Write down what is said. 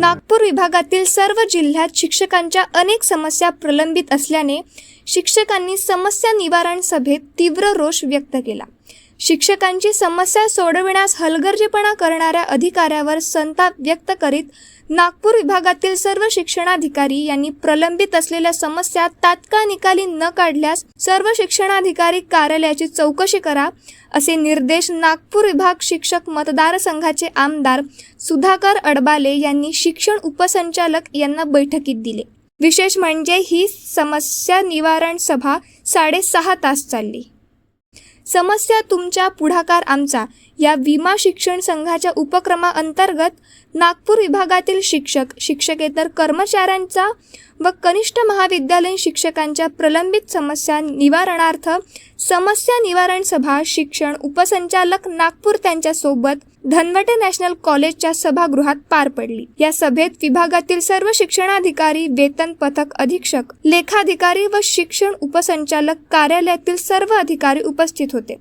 नागपूर विभागातील सर्व जिल्ह्यात शिक्षकांच्या अनेक समस्या प्रलंबित असल्याने शिक्षकांनी समस्या निवारण सभेत तीव्र रोष व्यक्त केला. शिक्षकांची समस्या सोडविण्यास हलगर्जीपणा करणाऱ्या अधिकाऱ्यावर संताप व्यक्त करीत नागपूर विभागातील सर्व शिक्षणाधिकारी यांनी प्रलंबित असलेल्या समस्या तात्काळ निकाली न काढल्यास सर्व शिक्षणाधिकारी कार्यालयाची चौकशी करा असे निर्देश नागपूर विभाग शिक्षक मतदारसंघाचे आमदार सुधाकर अडबाले यांनी शिक्षण उपसंचालक यांना बैठकीत दिले. विशेष म्हणजे ही समस्या निवारण सभा साडेसहा तास चालली. समस्या तुमच्या पुढाकार आमचा. या विमा शिक्षण संघाच्या उपक्रमाअंतर्गत नागपूर विभागातील शिक्षक शिक्षकेतर कर्मचाऱ्यांचा व कनिष्ठ महाविद्यालयीन शिक्षकांच्या प्रलंबित समस्या निवारणार्थ समस्या निवारण सभा शिक्षण उपसंचालक नागपूर त्यांच्यासोबत धनवटे नॅशनल कॉलेजच्या सभागृहात पार पडली. या सभेत विभागातील सर्व शिक्षणाधिकारी वेतन पथक अधीक्षक लेखाधिकारी व शिक्षण उपसंचालक कार्यालयातील सर्व अधिकारी उपस्थित होते.